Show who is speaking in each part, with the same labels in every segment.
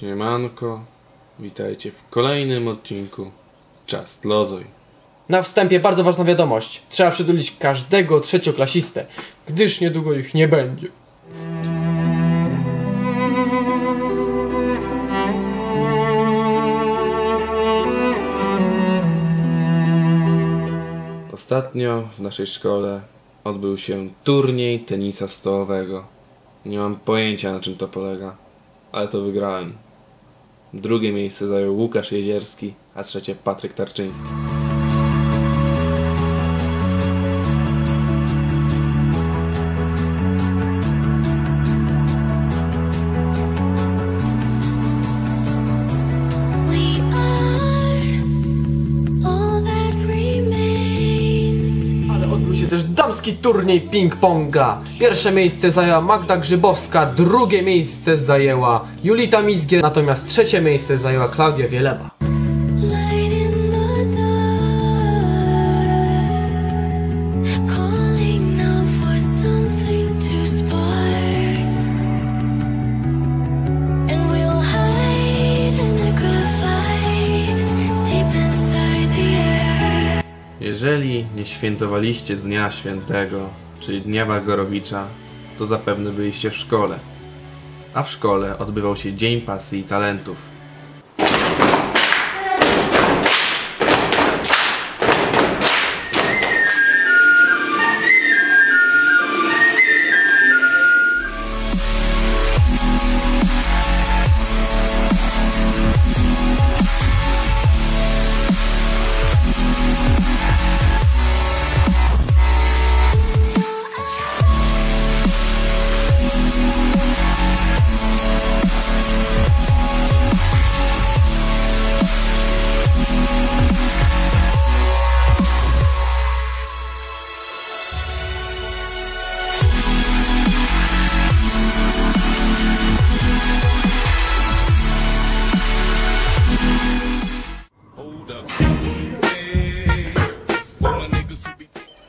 Speaker 1: Siemanko, witajcie w kolejnym odcinku Just Lozuj.
Speaker 2: Na wstępie bardzo ważna wiadomość. Trzeba przytulić każdego trzecioklasistę, gdyż niedługo ich nie będzie.
Speaker 1: Ostatnio w naszej szkole odbył się turniej tenisa stołowego. Nie mam pojęcia na czym to polega, ale to wygrałem. Drugie miejsce zajął Łukasz Jezierski, a trzecie Patryk Tarczyński.
Speaker 2: Damski turniej ping-ponga. Pierwsze miejsce zajęła Magda Grzybowska, drugie miejsce zajęła Julita Mizgier, natomiast trzecie miejsce zajęła Klaudia Wieleba.
Speaker 1: Jeżeli nie świętowaliście Dnia Świętego, czyli Dnia Wagorowicza, to zapewne byliście w szkole. A w szkole odbywał się Dzień Pasji i Talentów.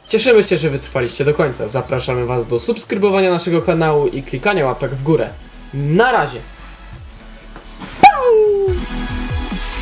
Speaker 2: Cieszymy się, że wytrwaliście do końca. Zapraszamy Was do subskrybowania naszego kanału i klikania łapek w górę. Na razie!